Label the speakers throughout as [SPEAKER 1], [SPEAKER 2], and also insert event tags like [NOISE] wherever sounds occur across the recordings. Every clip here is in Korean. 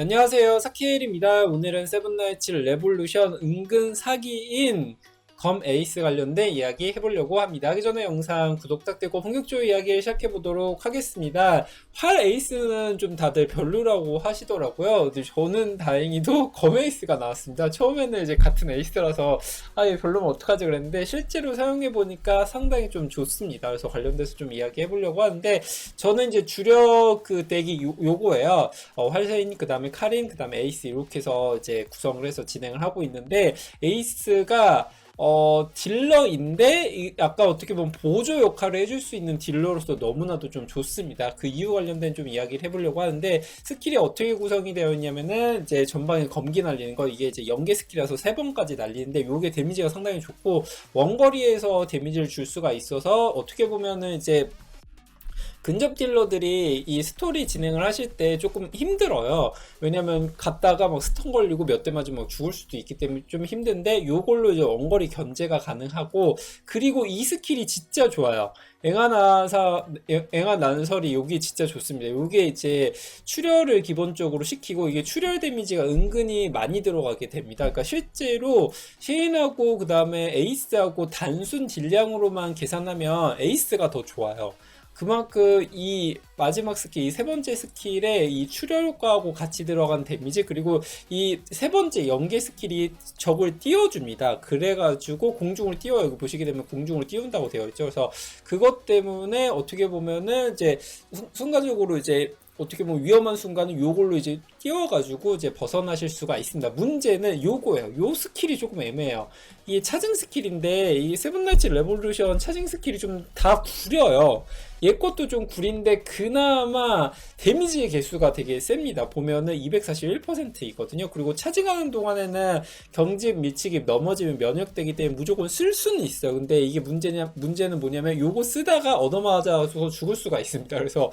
[SPEAKER 1] 안녕하세요. 사키엘입니다. 오늘은 세븐나이츠 레볼루션 은근 사기인 검 에이스 관련된 이야기 해보려고 합니다. 하기 전에 영상 구독 부탁드리고 본격적으로 이야기를 시작해보도록 하겠습니다. 활 에이스는 좀 다들 별로라고 하시더라고요. 저는 다행히도 검 에이스가 나왔습니다. 처음에는 이제 같은 에이스라서 아, 얘 별로면 어떡하지 그랬는데 실제로 사용해보니까 상당히 좀 좋습니다. 그래서 관련돼서 좀 이야기해보려고 하는데 저는 이제 주력 그 덱이 요, 요거예요. 어, 활세인, 그 다음에 카린, 그 다음에 에이스 이렇게 해서 이제 구성을 해서 진행을 하고 있는데 에이스가 어, 딜러인데, 이- 아까 어떻게 보면 보조 역할을 해줄 수 있는 딜러로서 너무나도 좀 좋습니다. 그 이유 관련된 좀 이야기를 해보려고 하는데, 스킬이 어떻게 구성이 되어 있냐면은, 이제 전방에 검기 날리는 거, 이게 이제 연계 스킬이라서 세 번까지 날리는데, 요게 데미지가 상당히 좋고, 원거리에서 데미지를 줄 수가 있어서, 어떻게 보면은 이제, 근접 딜러들이 이 스토리 진행을 하실 때 조금 힘들어요. 왜냐면 갔다가 막 스턴 걸리고 몇 대 맞으면 막 죽을 수도 있기 때문에 좀 힘든데 요걸로 이제 원거리 견제가 가능하고 그리고 이 스킬이 진짜 좋아요. 앵하나사 앵하난설이 여기 진짜 좋습니다. 요게 이제 출혈을 기본적으로 시키고 이게 출혈 데미지가 은근히 많이 들어가게 됩니다. 그러니까 실제로 쉐인하고 그 다음에 에이스하고 단순 딜량으로만 계산하면 에이스가 더 좋아요. 그만큼 이 마지막 스킬, 이 세 번째 스킬에 이 출혈 효과하고 같이 들어간 데미지, 그리고 이 세 번째 연계 스킬이 적을 띄워줍니다. 그래가지고 공중을 띄워요. 여기 보시게 되면 공중을 띄운다고 되어 있죠. 그래서 그것 때문에 어떻게 보면은 이제 순- 순간적으로 이제 어떻게 보면 위험한 순간은 요걸로 이제 띄워가지고 이제 벗어나실 수가 있습니다. 문제는 요거예요. 요 스킬이 조금 애매해요. 이게 차징 스킬인데 이 세븐나이츠 레볼루션 차징 스킬이 좀 다 구려요. 얘 것도 좀 구린데 그나마 데미지의 개수가 되게 셉니다. 보면은 241%이거든요. 그리고 차징하는 동안에는 경직, 밀치기, 넘어지면 면역되기 때문에 무조건 쓸 수는 있어요. 근데 이게 문제냐, 문제는 뭐냐면 요거 쓰다가 얻어맞아서 죽을 수가 있습니다. 그래서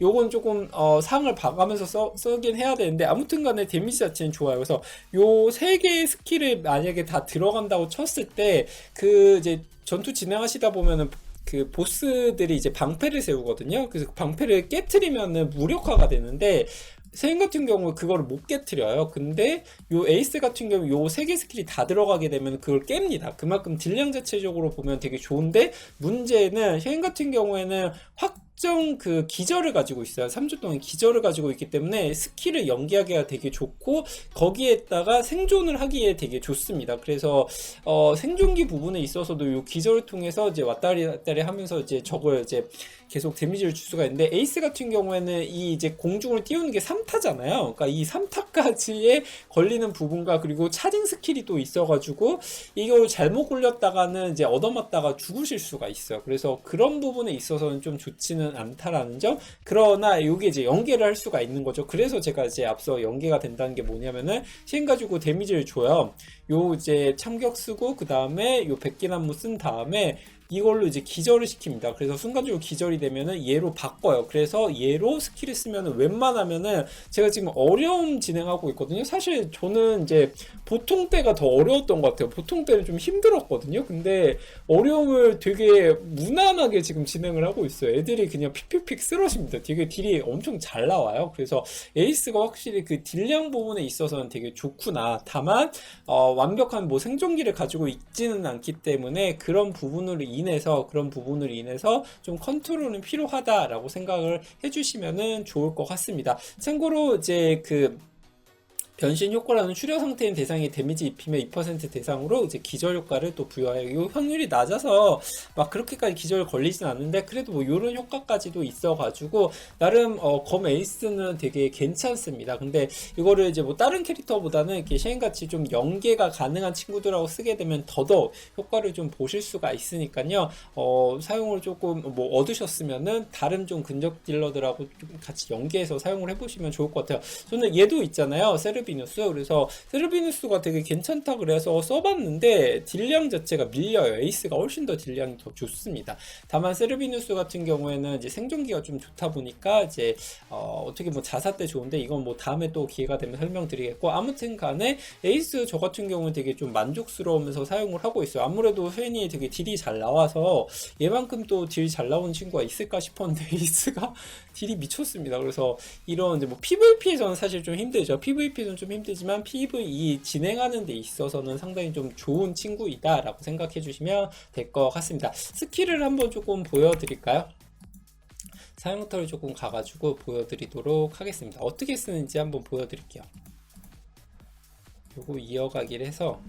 [SPEAKER 1] 요건 조금 어, 상을 봐가면서 써, 쓰긴 해야 되는데 아무튼 간에 데미지 자체는 좋아요. 그래서 요 세 개의 스킬을 만약에 다 들어간다고 쳤을 때 그 이제 전투 진행하시다 보면은 그 보스들이 이제 방패를 세우거든요. 그래서 그 방패를 깨트리면은 무력화가 되는데 세인 같은 경우 그거를 못 깨트려요. 근데 요 에이스 같은 경우 요 세 개 스킬이 다 들어가게 되면 그걸 깹니다. 그만큼 딜량 자체적으로 보면 되게 좋은데 문제는 셰인 같은 경우에는 확정 그 기절을 가지고 있어요. 3주 동안 기절을 가지고 있기 때문에 스킬을 연기하기가 되게 좋고 거기에다가 생존을 하기에 되게 좋습니다. 그래서 어, 생존기 부분에 있어서도 요 기절을 통해서 이제 왔다리 갔다리 하면서 이제 적을 이제 계속 데미지를 줄 수가 있는데 에이스 같은 경우에는 이 이제 공중을 띄우는 게 3 타잖아요. 그러니까 이 3타까지에 걸리는 부분과 그리고 차징 스킬이 또 있어가지고 이걸 잘못 굴렸다가는 이제 얻어맞다가 죽으실 수가 있어요. 그래서 그런 부분에 있어서는 좀 좋지는 않다라는 점. 그러나 이게 이제 연계를 할 수가 있는 거죠. 그래서 제가 이제 앞서 연계가 된다는 게 뭐냐면은 시행 가지고 데미지를 줘요. 요 이제 참격 쓰고 그 다음에 요 백기나무 쓴 다음에 이걸로 이제 기절을 시킵니다. 그래서 순간적으로 기절이 되면은 얘로 바꿔요. 그래서 얘로 스킬을 쓰면은 웬만하면은 제가 지금 어려움 진행하고 있거든요. 사실 저는 이제 보통 때가 더 어려웠던 것 같아요. 보통 때는 좀 힘들었거든요. 근데 어려움을 되게 무난하게 지금 진행을 하고 있어요. 애들이 그냥 픽픽픽 쓰러집니다. 되게 딜이 엄청 잘 나와요. 그래서 에이스가 확실히 그 딜량 부분에 있어서는 되게 좋구나. 다만 어, 완벽한 뭐 생존기를 가지고 있지는 않기 때문에 그런 부분으로 인해서 그런 부분으로 인해서 좀 컨트롤은 필요하다라고 생각을 해주시면은 좋을 것 같습니다. 참고로 이제 그 변신 효과라는 출혈 상태인 대상이 데미지 입히면 2% 대상으로 이제 기절 효과를 또 부여해요. 이 확률이 낮아서 막 그렇게까지 기절 걸리진 않는데 그래도 뭐 이런 효과까지도 있어가지고 나름 어, 검 에이스는 되게 괜찮습니다. 근데 이거를 이제 뭐 다른 캐릭터보다는 이렇게 셰인같이 좀 연계가 가능한 친구들하고 쓰게 되면 더더욱 효과를 좀 보실 수가 있으니까요. 어, 사용을 조금 뭐 얻으셨으면은 다른 좀 근접 딜러들하고 좀 같이 연계해서 사용을 해보시면 좋을 것 같아요. 저는 얘도 있잖아요. 세르비누스 그래서 세르비누스가 되게 괜찮다 그래서 써봤는데 딜량 자체가 밀려요 에이스가 훨씬 더 딜량이 더 좋습니다 다만 세르비누스 같은 경우에는 이제 생존기가 좀 좋다 보니까 이제 어, 어떻게 뭐 자사 때 좋은데 이건 뭐 다음에 또 기회가 되면 설명드리겠고 아무튼 간에 에이스 저 같은 경우는 되게 좀 만족스러우면서 사용을 하고 있어요 아무래도 쉐인이 되게 딜이 잘 나와서 얘만큼 또 딜 잘 나오는 친구가 있을까 싶었는데 [LAUGHS] 에이스가 딜이 미쳤습니다. 그래서 이런 이제 뭐 PVP에서는 사실 좀 힘들죠. PVP는 좀 힘들지만 PVE 진행하는 데 있어서는 상당히 좀 좋은 친구이다라고 생각해 주시면 될 것 같습니다. 스킬을 한번 조금 보여드릴까요? 사용터를 조금 가가지고 보여드리도록 하겠습니다. 어떻게 쓰는지 한번 보여드릴게요. 요거 이어가기를 해서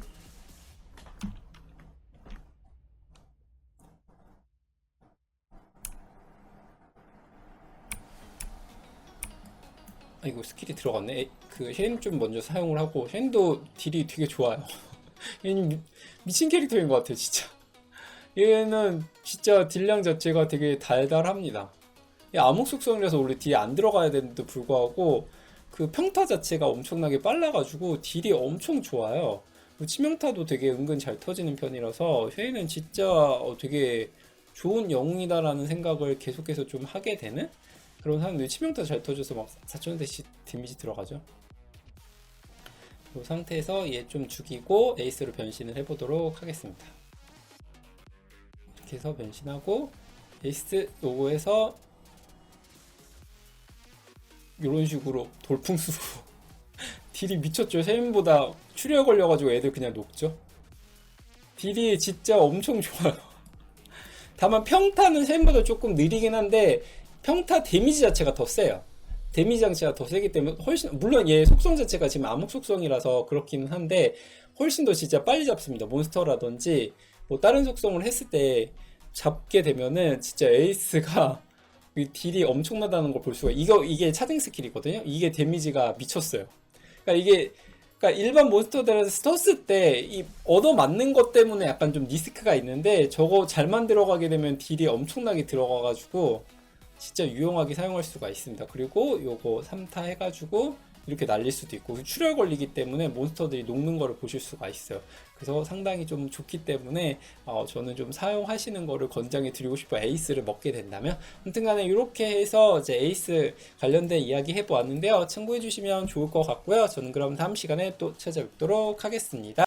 [SPEAKER 1] 아, 이거 스킬이 들어갔네. 에, 그쉔좀 먼저 사용을 하고 쉔도 딜이 되게 좋아요. [LAUGHS] 얘는 미, 미친 캐릭터인 것 같아요, 진짜. 얘는 진짜 딜량 자체가 되게 달달합니다. 이 암흑 속성이라서 원래 딜이 안 들어가야 되는데도 불구하고 그 평타 자체가 엄청나게 빨라가지고 딜이 엄청 좋아요. 그리고 치명타도 되게 은근 잘 터지는 편이라서 쉐이는 진짜 어, 되게 좋은 영웅이다라는 생각을 계속해서 좀 하게 되는 그런 사람들이 치명타 잘 터져서 막 4천대씩 데미지 들어가죠. 이 상태에서 얘 좀 죽이고 에이스로 변신을 해보도록 하겠습니다. 이렇게 해서 변신하고 에이스 요거에서 이런 식으로 돌풍수로 [LAUGHS] 딜이 미쳤죠. 쉐인보다 출혈 걸려가지고 애들 그냥 녹죠. 딜이 진짜 엄청 좋아요. [LAUGHS] 다만 평타는 쉐인보다 조금 느리긴 한데 평타 데미지 자체가 더 세요. 데미지 자체가 더 세기 때문에 훨씬 물론 얘 속성 자체가 지금 암흑 속성이라서 그렇기는 한데 훨씬 더 진짜 빨리 잡습니다. 몬스터라든지 뭐 다른 속성을 했을 때 잡게 되면은 진짜 에이스가 [LAUGHS] 이 딜이 엄청나다는 걸 볼 수가 이거 이게 차징 스킬이거든요. 이게 데미지가 미쳤어요. 그러니까 이게 그러니까 일반 몬스터들은 스토스 때 이 얻어 맞는 것 때문에 약간 좀 리스크가 있는데 저거 잘 만 들어 가게 되면 딜이 엄청나게 들어가 가지고 진짜 유용하게 사용할 수가 있습니다. 그리고 요거 3타 해가지고 이렇게 날릴 수도 있고 출혈 걸리기 때문에 몬스터들이 녹는 거를 보실 수가 있어요. 그래서 상당히 좀 좋기 때문에 어, 저는 좀 사용하시는 거를 권장해 드리고 싶어요. 에이스를 먹게 된다면. 아무튼 간에 이렇게 해서 이제 에이스 관련된 이야기 해보았는데요. 참고해 주시면 좋을 것 같고요. 저는 그럼 다음 시간에 또 찾아뵙도록 하겠습니다.